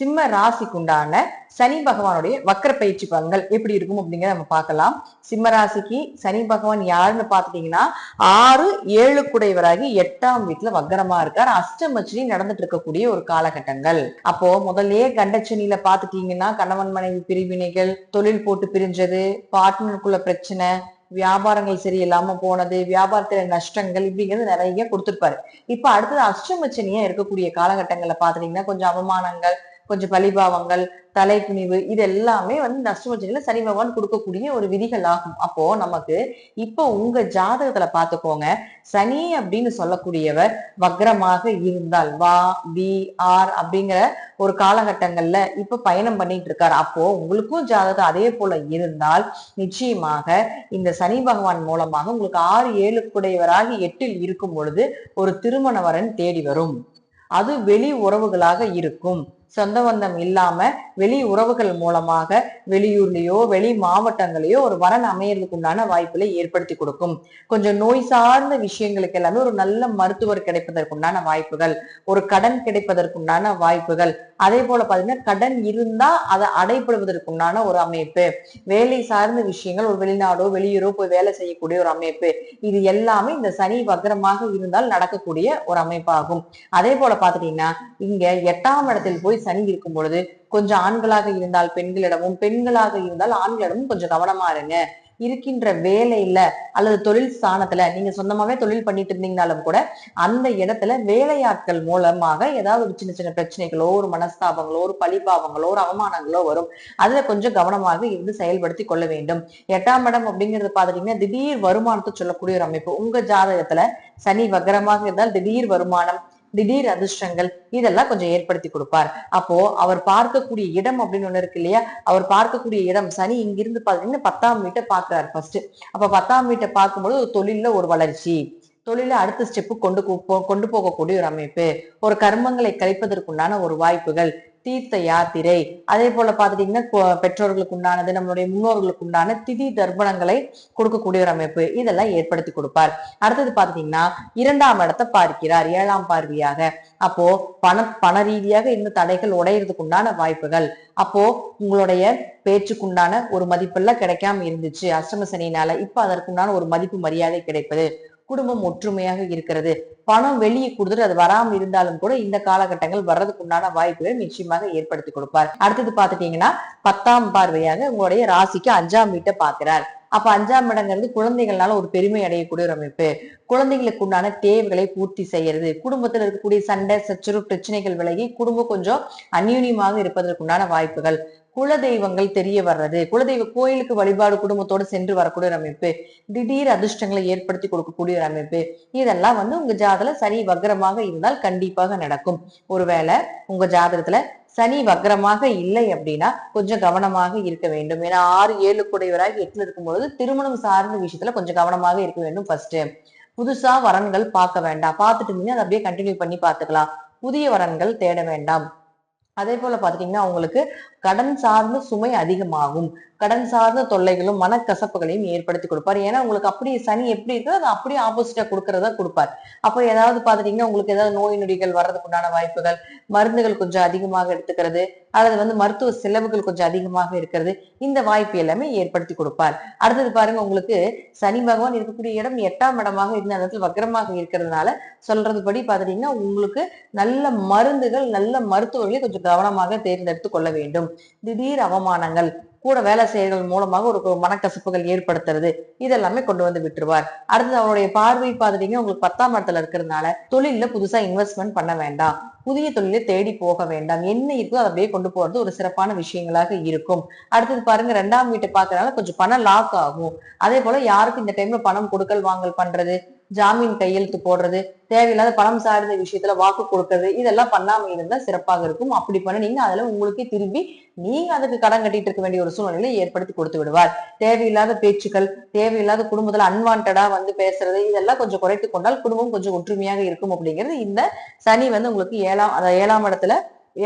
சிம்ம ராசிக்கு உண்டான சனி பகவானுடைய வக்கர பயிற்சி பலன்கள் எப்படி இருக்கும் அப்படிங்கிறத நம்ம பார்க்கலாம். சிம்ம ராசிக்கு சனி பகவான் யாருன்னு பார்த்துட்டீங்கன்னா ஆறு ஏழு குடைவராகி எட்டாம் வீட்டுல வக்கரமா இருக்கார். அஷ்டமச்சினி நடந்துட்டு இருக்கக்கூடிய ஒரு காலகட்டங்கள். அப்போ முதல்லயே கண்டச்சனியில பாத்துட்டீங்கன்னா கணவன் மனைவி பிரிவினைகள் தொழில் போட்டு பிரிஞ்சது பார்ட்னருக்குள்ள பிரச்சனை வியாபாரங்கள் சரியில்லாம போனது வியாபாரத்துல நஷ்டங்கள் இப்படிங்கிறது நிறைய கொடுத்துருப்பாரு. இப்ப அடுத்தது அஷ்டமச்சனியா இருக்கக்கூடிய காலகட்டங்கள்ல பாத்துட்டீங்கன்னா கொஞ்சம் அவமானங்கள் கொஞ்சம் பலிபாவங்கள் தலைக்குனிவு இது எல்லாமே வந்து இந்த அஷ்டமச்சனியில சனி பகவான் கொடுக்கக்கூடிய ஒரு விதிகள் ஆகும். அப்போ நமக்கு இப்போ உங்க ஜாதகத்துல பாத்துக்கோங்க சனி அப்படின்னு சொல்லக்கூடியவர் வக்ரமாக இருந்தால் வா பி ஆர் அப்படிங்கிற ஒரு காலகட்டங்கள்ல இப்ப பயணம் பண்ணிட்டு இருக்காரு. அப்போ உங்களுக்கும் ஜாதகம் அதே போல இருந்தால் நிச்சயமாக இந்த சனி பகவான் மூலமாக உங்களுக்கு ஆறு ஏழு குடையவராகி எட்டில் இருக்கும் பொழுது ஒரு திருமண வரன் தேடி வரும். அது வெளி உறவுகளாக இருக்கும். சொந்த பந்தம் இல்லாம வெளி உறவுகள் மூலமாக வெளியூர்லயோ வெளி மாவட்டங்களையோ ஒரு வரன் அமையறதுக்கு உண்டான வாய்ப்புகளை ஏற்படுத்தி கொடுக்கும். கொஞ்சம் நோய் சார்ந்த விஷயங்களுக்கு எல்லாமே ஒரு நல்ல மருத்துவர் கிடைப்பதற்குண்டான வாய்ப்புகள் ஒரு கடன் கிடைப்பதற்குண்டான வாய்ப்புகள். அதே போல பாத்தீங்கன்னா கடன் இருந்தா அதை அடைப்படுவதற்குண்டான ஒரு அமைப்பு. வேலை சார்ந்த விஷயங்கள் ஒரு வெளிநாடோ வெளியூரோ போய் வேலை செய்யக்கூடிய ஒரு அமைப்பு. இது எல்லாமே இந்த சனி வக்ரமாக இருந்தால் நடக்கக்கூடிய ஒரு அமைப்பாகும். அதே போல பாத்துட்டீங்கன்னா இங்க எட்டாம் இடத்தில் போய் சனி இருக்கும் பொழுது கொஞ்சம் ஆண்களாக இருந்தால் பெண்களிடமும் பெண்களாக இருந்தால் ஆண்களிடமும் கொஞ்சம் கவனமா இருங்க. இருக்கின்ற வேலையில அல்லது தொழில் ஸ்தானத்துல நீங்க சொந்தமாவே தொழில் பண்ணிட்டு இருந்தீங்கனாலும் கூட அந்த இடத்துல வேலையாட்கள் மூலமாக ஏதாவது ஒரு சின்ன சின்ன பிரச்சனைகளோ ஒரு மனஸ்தாபங்களோ ஒரு பழிபாவங்களோ ஒரு அவமானங்களோ வரும். அதுல கொஞ்சம் கவனமாக இருந்து செயல்படுத்தி கொள்ள வேண்டும். எட்டாம் இடம் அப்படிங்கிறது பாத்துட்டீங்கன்னா திடீர் வருமானத்தை சொல்லக்கூடிய ஒரு அமைப்பு. உங்க ஜாதகத்துல சனி வக்கரமாக இருந்தால் திடீர் வருமானம் திடீர் அதிர்ஷ்டங்கள் இதெல்லாம் கொஞ்சம் ஏற்படுத்தி கொடுப்பார். அப்போ அவர் பார்க்கக்கூடிய இடம் அப்படின்னு ஒண்ணு இருக்கு இல்லையா? அவர் பார்க்கக்கூடிய இடம் சனி இங்கிருந்து பாத்தீங்கன்னா பத்தாம் வீட்டை பாக்குறாரு ஃபர்ஸ்ட் அப்ப பத்தாம் வீட்டை பார்க்கும்போது ஒரு தொழில்ல ஒரு வளர்ச்சி. தொழில அடுத்த ஸ்டெப்பு கொண்டு போ- கொண்டு போகக்கூடிய ஒரு அமைப்பு. ஒரு கர்மங்களை கழிப்பதற்குண்டான ஒரு வாய்ப்புகள். தீர்த்த யாத்திரை. அதே போல பாத்துட்டீங்கன்னா பெற்றோர்களுக்கு உண்டானது நம்மளுடைய முன்னோர்களுக்கு உண்டான திதி தர்ப்பணங்களை கொடுக்கக்கூடிய ஒரு அமைப்பு. இதெல்லாம் ஏற்படுத்தி கொடுப்பார். அடுத்தது பாத்தீங்கன்னா இரண்டாம் இடத்தை பார்க்கிறார் ஏழாம் பார்வையாக. அப்போ பண பண ரீதியாக இந்த தடைகள் உடையறதுக்கு உண்டான வாய்ப்புகள். அப்போ உங்களுடைய பேச்சுக்குண்டான ஒரு மதிப்பெல்லாம் கிடைக்காம இருந்துச்சு அஷ்டம சனியினால. இப்ப அதற்குண்டான ஒரு மதிப்பு மரியாதை கிடைப்பது. குடும்பம் ஒற்றுமையாக இருக்கிறது. பணம் வெளியே கொடுத்துட்டு அது வராமல் இருந்தாலும் கூட இந்த காலகட்டங்கள் வர்றதுக்கு உண்டான வாய்ப்புகளை நிச்சயமாக ஏற்படுத்தி கொடுப்பார். அடுத்தது பாத்துட்டீங்கன்னா பத்தாம் பார்வையாக உங்களுடைய ராசிக்கு அஞ்சாம் வீட்டை பார்க்கிறார். அப்ப அஞ்சாம் இடங்கிறது குழந்தைகள்னால ஒரு பெருமை அடையக்கூடிய ஒரு அமைப்பு. குழந்தைகளுக்கு உண்டான தேவைகளை பூர்த்தி செய்யறது குடும்பத்தில் இருக்கக்கூடிய சண்டை சச்சரவு பிரச்சனைகள் விலகி குடும்பம் கொஞ்சம் அந்யூன்யமாக இருப்பதற்குண்டான வாய்ப்புகள். குல தெய்வங்கள் தெரிய வர்றது குலதெய்வ கோயிலுக்கு வழிபாடு குடும்பத்தோட சென்று வரக்கூடிய ஒரு அமைப்பு. திடீர் அதிர்ஷ்டங்களை ஏற்படுத்தி கொடுக்கக்கூடிய ஒரு அமைப்பு. இதெல்லாம் வந்து உங்க ஜாதகத்துல சரி வக்ரமாக இருந்தால் கண்டிப்பாக நடக்கும். ஒருவேளை உங்க ஜாதகத்துல சனி வக்ரமாக இல்லை அப்படின்னா கொஞ்சம் கவனமாக இருக்க வேண்டும். ஏன்னா ஆறு ஏழு குடையவராக எட்டுல இருக்கும் பொழுது திருமணம் சார்ந்த விஷயத்துல கொஞ்சம் கவனமாக இருக்க வேண்டும் ஃபர்ஸ்ட் புதுசா வரன்கள் பார்க்க வேண்டாம். பார்த்துட்டு இருந்தீங்கன்னா அதை அப்படியே கண்டினியூ பண்ணி பார்த்துக்கலாம். புதிய வரன்கள் தேட வேண்டாம். அதே போல பாத்துட்டீங்கன்னா உங்களுக்கு கடன் சார்ந்த சுமை அதிகமாகும். கடன் சார்ந்த தொல்லைகளும் மனக்கசப்புகளையும் ஏற்படுத்தி கொடுப்பார். ஏன்னா உங்களுக்கு அப்படி சனி எப்படி இருக்கோ அது அப்படியே ஆப்போசிட்டா கொடுக்கறதா கொடுப்பார். அப்போ ஏதாவது பாத்துட்டீங்கன்னா உங்களுக்கு ஏதாவது நோய் நொடிகள் வர்றதுக்கு உண்டான வாய்ப்புகள் மருந்துகள் கொஞ்சம் அதிகமாக எடுத்துக்கிறது அல்லது வந்து மருத்துவ செலவுகள் கொஞ்சம் அதிகமாக இருக்கிறது இந்த வாய்ப்பு எல்லாமே ஏற்படுத்தி கொடுப்பார். அடுத்தது பாருங்க உங்களுக்கு சனி பகவான் இருக்கக்கூடிய இடம் எட்டாம் இடமாக இருந்த இடத்துல வக்கரமாக இருக்கிறதுனால சொல்றது படி பாத்துட்டீங்கன்னா உங்களுக்கு நல்ல மருந்துகள் நல்ல மருத்துவர்களை கொஞ்சம் கவனமாக தேர்ந்தெடுத்து கொள்ள வேண்டும். திடீர் அவமானங்கள் கூட வேலை செய்யறதன் மூலமாக ஒரு மனக்கசப்புகள் ஏற்படுத்துறது. இதெல்லாமே கொண்டு வந்து விட்டுருவார். அடுத்தது அவருடைய பார்வை பார்த்துட்டீங்கன்னா உங்களுக்கு பத்தாம் இடத்துல இருக்கிறதுனால தொழில்ல புதுசா இன்வெஸ்ட்மெண்ட் பண்ண வேண்டாம். புதிய தொழிலை தேடி போக வேண்டாம். என்ன இருக்கோ அதை அப்படியே கொண்டு போறது ஒரு சிறப்பான விஷயங்களாக இருக்கும். அடுத்தது பாருங்க ரெண்டாம் வீட்டை பாக்குறதுனால கொஞ்சம் பணம் லாக் ஆகும். அதே போல யாருக்கும் இந்த டைம்ல பணம் கொடுக்கல் வாங்கல் பண்றது ஜாமீன் கையெழுத்து போடுறது தேவையில்லாத பணம் சார்ந்த விஷயத்துல வாக்கு கொடுக்கறது இதெல்லாம் பண்ணாம இருந்தா சிறப்பாக இருக்கும். அப்படி பண்ணீங்க அதுல உங்களுக்கே திரும்பி நீங்க அதுக்கு கடன் கட்டிட்டு இருக்க வேண்டிய ஒரு சூழ்நிலையை ஏற்படுத்தி கொடுத்து விடுவார். தேவையில்லாத பேச்சுக்கள் தேவையில்லாத குடும்பத்துல அன்வான்டா வந்து பேசுறது இதெல்லாம் கொஞ்சம் குறைத்து கொண்டால் குடும்பம் கொஞ்சம் ஒற்றுமையாக இருக்கும் அப்படிங்கிறது இந்த சனி வந்து உங்களுக்கு ஏழாம் அதாவது ஏழாம் இடத்துல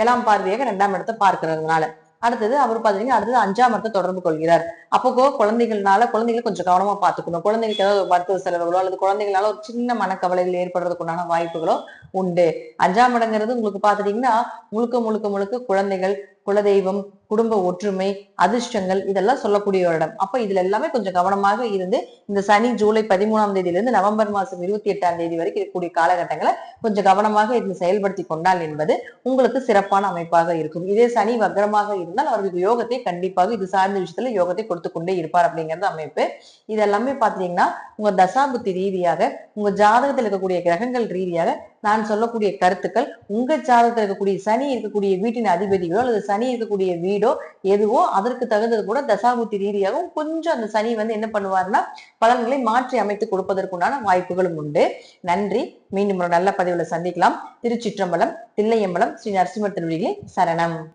ஏழாம் பார்வையாக ரெண்டாம் இடத்தை பார்க்கறதுனால. அடுத்தது அவர் பாத்தீங்கன்னா அடுத்தது அஞ்சாம் இடத்தை தொடர்பு கொள்கிறார். அப்போ குழந்தைகள்னால குழந்தைகளை கொஞ்சம் கவனமா பாத்துக்கணும். குழந்தைகளுக்கு ஏதாவது மருத்துவ செலவுகளோ அல்லது குழந்தைகளால ஒரு சின்ன மனக்கவலைகள் ஏற்படுறதுக்கு உண்டான வாய்ப்புகளோ உண்டு. அஞ்சாம் இடங்கிறது உங்களுக்கு பாத்துட்டீங்கன்னா முழுக்க முழுக்க முழுக்க குழந்தைகள் குலதெய்வம் குடும்ப ஒற்றுமை அதிர்ஷ்டங்கள் இதெல்லாம் சொல்லக்கூடிய ஒரு இடம். அப்ப இதுல எல்லாமே கொஞ்சம் கவனமாக இருந்து இந்த சனி ஜூலை பதிமூணாம் தேதியில இருந்து நவம்பர் மாசம் இருபத்தி எட்டாம் தேதி வரைக்கும் இருக்கக்கூடிய காலகட்டங்களை கொஞ்சம் கவனமாக இருந்து செயல்படுத்தி கொண்டால் என்பது உங்களுக்கு சிறப்பான அமைப்பாக இருக்கும். இதே சனி வக்ரமாக இருந்தால் அவர்களுக்கு யோகத்தை கண்டிப்பாக இது சார்ந்த விஷயத்துல யோகத்தை கொடுத்து கொண்டே இருப்பார் அப்படிங்கிறது அமைப்பு. இதெல்லாமே பாத்தீங்கன்னா உங்க தசாபுத்தி ரீதியாக உங்க ஜாதகத்தில் இருக்கக்கூடிய கிரகங்கள் ரீதியாக நான் சொல்லக்கூடிய கருத்துக்கள் உங்க ஜாதகத்தில் இருக்கக்கூடிய சனி இருக்கக்கூடிய வீட்டின் அதிபதிகளோ அல்லது சனி இருக்கக்கூடிய வீடோ எதுவோ அதற்கு தகுந்தது கூட தசாபுத்தி ரீதியாகவும் கொஞ்சம் அந்த சனி வந்து என்ன பண்ணுவாருன்னா பலன்களை மாற்றி அமைத்து கொடுப்பதற்குண்டான வாய்ப்புகளும் உண்டு. நன்றி. மீண்டும் ஒரு நல்ல பதிவுல சந்திக்கலாம். திருச்சிற்றம்பலம் தில்லையம்பலம் ஸ்ரீ நரசிம்ம திருவிழிகளே சரணம்.